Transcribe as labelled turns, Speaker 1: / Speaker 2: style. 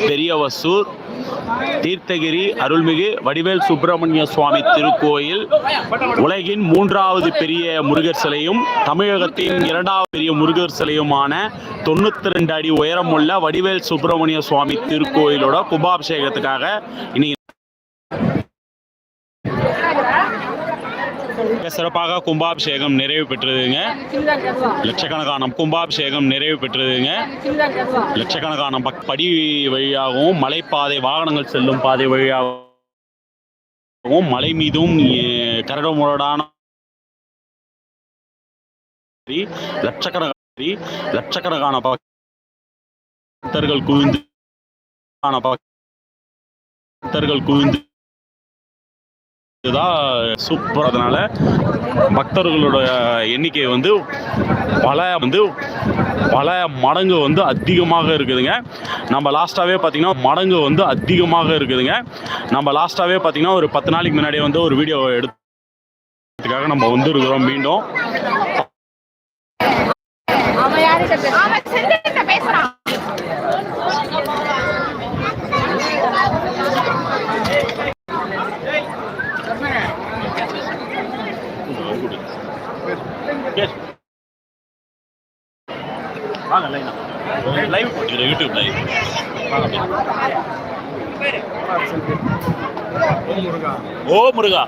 Speaker 1: பெரியவசூர் தீர்த்தகிரி அருள்மிகு வடிவேல் சுப்பிரமணிய சுவாமி திருக்கோயில். உலகின் மூன்றாவது பெரிய முருகர் சிலையும் தமிழகத்தின் இரண்டாவது பெரிய முருகர் சிலையுமான தொண்ணூத்தி ரெண்டு அடி உயரமுள்ள வடிவேல் சுப்பிரமணிய சுவாமி திருக்கோயிலோட கும்பாபிஷேகத்துக்காக இன்னைக்கு சிறப்பாக கும்பாபிஷேகம் நிறைவு பெற்றதுங்க லட்சக்கணக்கான கும்பாபிஷேகம் நிறைவு பெற்றதுங்க லட்சக்கணக்கான பக் படி வழியாகவும் மலைப்பாதை வாகனங்கள் செல்லும் பாதை வழியாகவும் மலை மீதும் கரடமுரடான கரடுமுரடான லட்சக்கணக்கான லட்சக்கணக்கான பக்தர்கள் குவிந்து பக்தர்கள் குவிந்து தான் சூப்பர் அதனால பக்தர்களோட எண்ணிக்கை வந்து பல வந்து பல மடங்கு வந்து அதிகமாக இருக்குதுங்க. நம்ம லாஸ்ட்டாகவே பார்த்தீங்கன்னா மடங்கு வந்து அதிகமாக இருக்குதுங்க. நம்ம லாஸ்ட்டாகவே பார்த்தீங்கன்னா ஒரு பத்து நாளைக்கு முன்னாடி வந்து ஒரு வீடியோ எடுத்துக்காக நம்ம வந்துருக்கிறோம் மீண்டும்.
Speaker 2: பேசுறான். கேஸ்
Speaker 1: வாங்க லைனா லைவ் போட்டுக்கிறேன் யூடியூப் லைவ் ஓ முருகா.
Speaker 3: ஓ முருகா